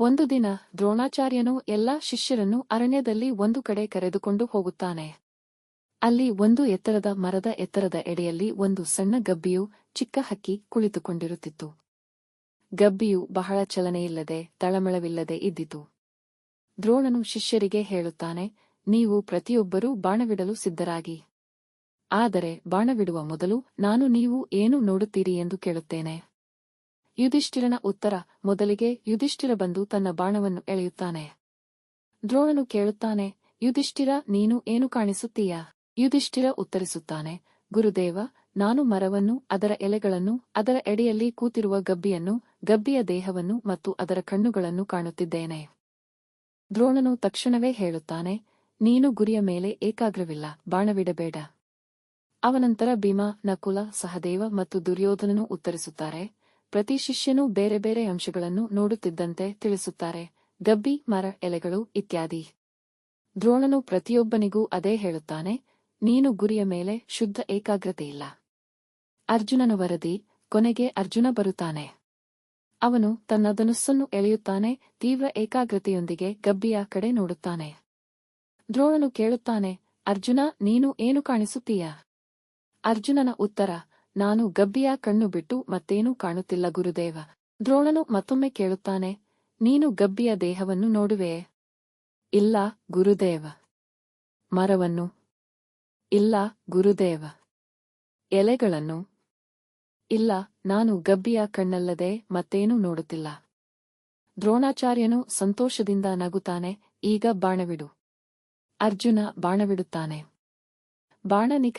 ಒಂದು ದಿನ ದ್ರೋಣಾಚಾರ್ಯನು ಎಲ್ಲಾ ಶಿಷ್ಯರನ್ನು ಅರಣ್ಯದಲ್ಲಿ ಒಂದು ಕಡೆ ಕರೆದುಕೊಂಡು ಹೋಗುತ್ತಾನೆ. ಅಲ್ಲಿ ಒಂದು ಎತ್ತರದ ಮರದ ಎತ್ತರದ ಎಡೆಯಲ್ಲಿ ಒಂದು ಸಣ್ಣ ಗಬ್ಬಿಯು ಚಿಕ್ಕ ಹಕ್ಕಿ ಕುಳಿತುಕೊಂಡಿರುತ್ತಿತ್ತು. ಗಬ್ಬಿಯು ಬಹಳ ಚಲನೆಯಿಲ್ಲದೆ ತಳಮಳವಿಲ್ಲದೆ ಇದ್ದಿತು. ದ್ರೋಣನು ಶಿಷ್ಯರಿಗೆ ಹೇಳುತ್ತಾನೆ, ನೀವು ಪ್ರತಿಯೊಬ್ಬರೂ ಬಾಣವಿಡಲು ಸಿದ್ಧರಾಗಿ. ಆದರೆ ಬಾಣವಿಡುವ ಮೊದಲು ನಾನು ನೀವು ಏನು ನೋಡುತ್ತೀರಿ ಎಂದು ಕೇಳುತ್ತೇನೆ. ಯುಧಿಷ್ಠಿರನ ಉತ್ತರ, ಮೊದಲಿಗೆ ಯುಧಿಷ್ಠಿರ ಬಂದು ತನ್ನ ಬಾಣವನ್ನು ಎಳೆಯುತ್ತಾನೆ. ದ್ರೋಣನು ಕೇಳುತ್ತಾನೆ, ಯುಧಿಷ್ಠಿರ, ನೀನು ಏನು ಕಾಣಿಸುತ್ತೀಯ? ಯುಧಿಷ್ಠಿರ ಉತ್ತರಿಸುತ್ತಾನೆ, ಗುರುದೇವ, ನಾನು ಮರವನ್ನು, ಅದರ ಎಲೆಗಳನ್ನು, ಅದರ ಎಡೆಯಲ್ಲಿ ಕೂತಿರುವ ಗಬ್ಬಿಯನ್ನು, ಗಬ್ಬಿಯ ದೇಹವನ್ನು ಮತ್ತು ಅದರ ಕಣ್ಣುಗಳನ್ನು ಕಾಣುತ್ತಿದ್ದೇನೆ. ದ್ರೋಣನು ತಕ್ಷಣವೇ ಹೇಳುತ್ತಾನೆ, ನೀನು ಗುರಿಯ ಮೇಲೆ ಏಕಾಗ್ರವಿಲ್ಲ, ಬಾಣವಿಡಬೇಡ. ಅವನಂತರ ಭೀಮ, ನಕುಲ, ಸಹದೇವ ಮತ್ತು ದುರ್ಯೋಧನನು ಉತ್ತರಿಸುತ್ತಾರೆ ಪ್ರತಿ ಶಿಷ್ಯನೂ ಬೇರೆ ಬೇರೆ ಅಂಶಗಳನ್ನು ನೋಡುತ್ತಿದ್ದಂತೆ ತಿಳಿಸುತ್ತಾರೆ. ಗಬ್ಬಿ, ಮರ, ಎಲೆಗಳು ಇತ್ಯಾದಿ. ದ್ರೋಣನು ಪ್ರತಿಯೊಬ್ಬನಿಗೂ ಅದೇ ಹೇಳುತ್ತಾನೆ, ನೀನು ಗುರಿಯ ಮೇಲೆ ಶುದ್ಧ ಏಕಾಗ್ರತೆಯಿಲ್ಲ ಅರ್ಜುನನ ವರದಿ, ಕೊನೆಗೆ ಅರ್ಜುನ ಬರುತ್ತಾನೆ. ಅವನು ತನ್ನ ಧನುಸ್ಸನ್ನು ಎಳೆಯುತ್ತಾನೆ, ತೀವ್ರ ಏಕಾಗ್ರತೆಯೊಂದಿಗೆ ಗಬ್ಬಿಯ ಕಡೆ ನೋಡುತ್ತಾನೆ. ದ್ರೋಣನು ಕೇಳುತ್ತಾನೆ, ಅರ್ಜುನ, ನೀನು ಏನು ಕಾಣಿಸುತ್ತೀಯ? ಅರ್ಜುನನ ಉತ್ತರ ನಾನು ಗಬ್ಬಿಯ ಕಣ್ಣು ಬಿಟ್ಟು ಮತ್ತೇನೂ ಕಾಣುತ್ತಿಲ್ಲ ಗುರುದೇವ. ದ್ರೋಣನು ಮತ್ತೊಮ್ಮೆ ಕೇಳುತ್ತಾನೆ, ನೀನು ಗಬ್ಬಿಯ ದೇಹವನ್ನು ನೋಡುವೆ? ಇಲ್ಲ, ಗುರುದೇವ. ಮರವನ್ನು? ಇಲ್ಲ, ಗುರುದೇವ. ಎಲೆಗಳನ್ನು? ಇಲ್ಲ, ನಾನು ಗಬ್ಬಿಯ ಕಣ್ಣಲ್ಲದೆ ಮತ್ತೇನೂ ನೋಡುತ್ತಿಲ್ಲ. ದ್ರೋಣಾಚಾರ್ಯನು ಸಂತೋಷದಿಂದ ನಗುತ್ತಾನೆ, ಈಗ ಬಾಣವಿಡು. ಅರ್ಜುನ ಬಾಣವಿಡುತ್ತಾನೆ. ಬಾಣ ನಿಖರ